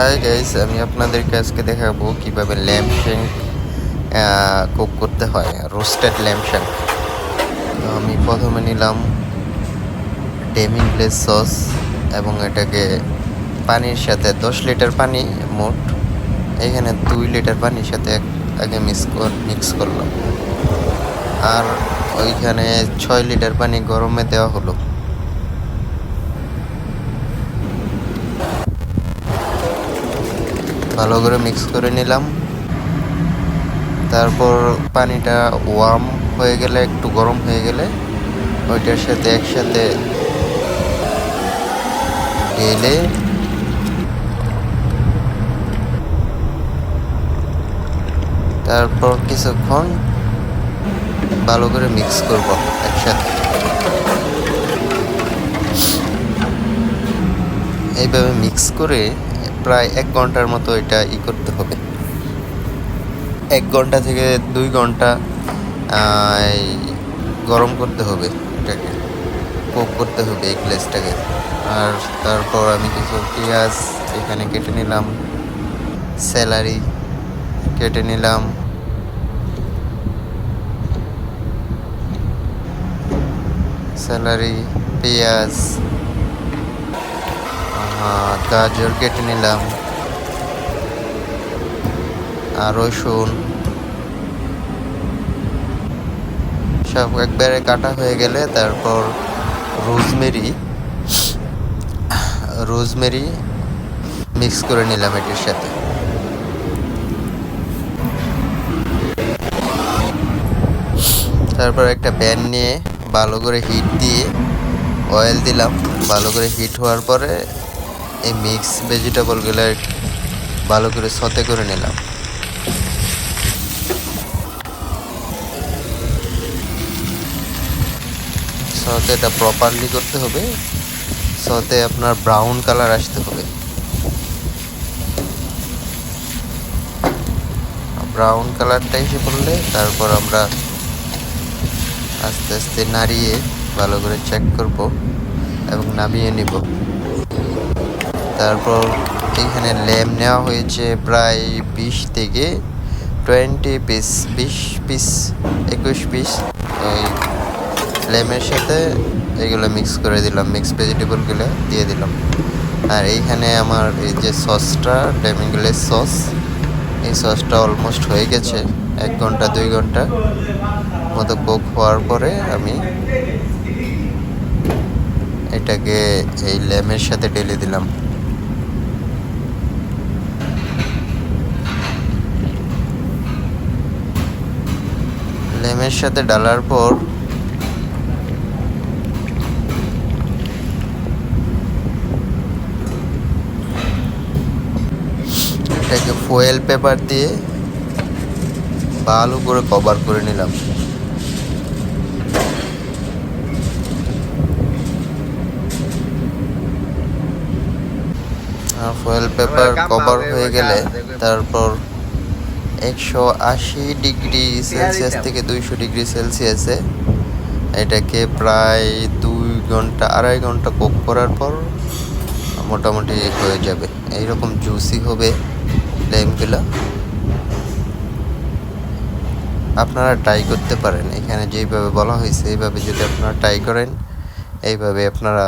Hi guys আমি আপনাদেরকে আজকে দেখাবো কীভাবে ল্যাম্প শ্যাঙ্ক কুক করতে হয়। রোস্টেড ল্যাম্প শ্যাঙ্ক আমি প্রথমে নিলাম ডেমিং গ্লেস সস এবং এটাকে পানির সাথে দশ লিটার পানি মোট। এখানে দুই লিটার পানির সাথে আগে মিক্স মিক্স করলাম। আর ওইখানে ছয় লিটার পানি গরমে দেওয়া হলো। ভালো করে মিক্স করে নিলাম। তারপর পানিটা ওয়ার্ম হয়ে গেলে, একটু গরম হয়ে গেলে, ওইটার সাথে একসাথে ঢেলে তারপর কিছুক্ষণ ভালো করে মিক্স করব একসাথে। এইভাবে মিক্স করে প্রায় এক ঘণ্টার মতো এটা ই করতে হবে। এক ঘণ্টা থেকে দুই ঘণ্টা গরম করতে হবে এটাকে, কুক করতে হবে এই গ্লেসটাকে। আর তারপর আমি কিছু পেঁয়াজ এখানে কেটে নিলাম, স্যালারি কেটে নিলাম। স্যালারি, পেঁয়াজ গাজর কেটে নিলাম। আর রসুন। সব একবারে কাটা হয়ে গেলে তারপর রোজমেরি। রোজমেরি মিক্স করে নিলাম এটির সাথে। তারপর একটা প্যান নিয়ে ভালো করে হিট দিয়ে অয়েল দিলাম। ভালো করে হিট হওয়ার পরে এই মিক্স ভেজিটেবলগুলো ভালো করে সতে করে নিলাম। সতে এটা প্রপারলি করতে হবে। সতে আপনার ব্রাউন কালার আসতে হবে। ব্রাউন কালারটা এসে পড়লে তারপর আমরা আস্তে আস্তে নাড়িয়ে ভালো করে চেক করব এবং নামিয়ে নিব। তারপর এখানে ল্যাম্প নেওয়া হয়েছে প্রায় বিশ থেকে টোয়েন্টি পিস, বিশ পিস, একুশ পিস। ওই ল্যামের সাথে এগুলো মিক্স করে দিলাম মিক্স ভেজিটেবলগুলো দিয়ে দিলাম। আর এইখানে আমার এই যে সসটা ডেমিগুলের সস, এই সসটা অলমোস্ট হয়ে গেছে, এক ঘণ্টা, দুই ঘণ্টা মতো কোক হওয়ার পরে আমি এটাকে এই ল্যামের সাথে ঢেলে দিলাম। লেমের সাথে ডালার পর এটাকে ফয়েল পেপার দিয়ে ভালো করে কভার করে নিলাম। ফয়েল পেপার কভার হয়ে গেলে তারপর একশো আশি ডিগ্রি সেলসিয়াস থেকে দুইশো ডিগ্রি সেলসিয়াসে। এটাকে প্রায় দুই ঘণ্টা আড়াই ঘণ্টা কুক করার পর মোটামুটি হয়ে যাবে। এইরকম জুসি হবে লেমগুলো। আপনারা ট্রাই করতে পারেন। এখানে যেইভাবে বলা হয়েছে এইভাবে যদি আপনারা ট্রাই করেন এইভাবে আপনারা